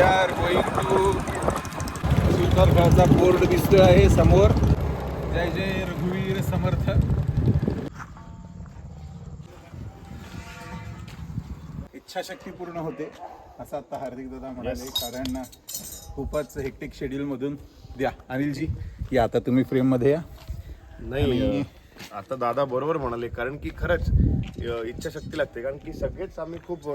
R going to सुतारखाचा board दिसतोय आहे समोर. जय जय रघुवीर समर्थ. इच्छाशक्ती पूर्ण होते असं आता हार्दिक दादा म्हणाले. कारण खूपच हेक्टिक शेड्यूल मधून द्या. अनिलजी या आता तुम्ही फ्रेममध्ये या. नाही आणि- आता दादा बरोबर म्हणाले कारण की खरंच इच्छाशक्ती लागते. कारण की सगळेच आम्ही खूप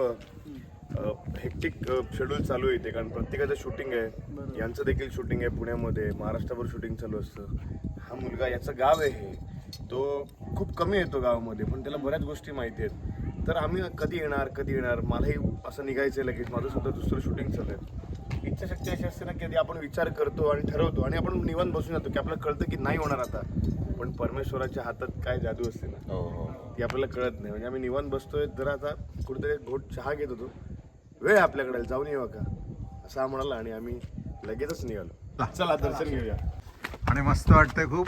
हेक्टिक शेड्यूल चालू इथे. कारण प्रत्येकाचं शूटिंग आहे. यांचं देखील शूटिंग आहे पुण्यामध्ये. महाराष्ट्राभर शूटिंग चालू असतं. हा मुलगा याचं गाव आहे हे. तो खूप कमी येतो गावामध्ये पण त्याला बऱ्याच गोष्टी माहिती आहेत. तर आम्ही कधी येणार कधी येणार? मलाही असं निघायचं आहे लगेच. माझं सुद्धा दुसरं शूटिंग चालू आहे. इच्छाशक्ती अशी असते ना की आधी आपण विचार करतो आणि ठरवतो. आणि आपण निवांत बसून जातो की आपल्याला कळतं की नाही होणार आता. पण परमेश्वराच्या हातात काय जादू असते ना ती आपल्याला कळत नाही. म्हणजे आम्ही निवांत बसतोय जर आता कुठेतरी एक घोट चहा घेत होतो. वेळ आपल्याकडे जाऊन येऊ का? असं हा म्हणाला आणि आम्ही लगेचच निघालो. चला दर्शन घेऊया. आणि मस्त वाटतंय खूप.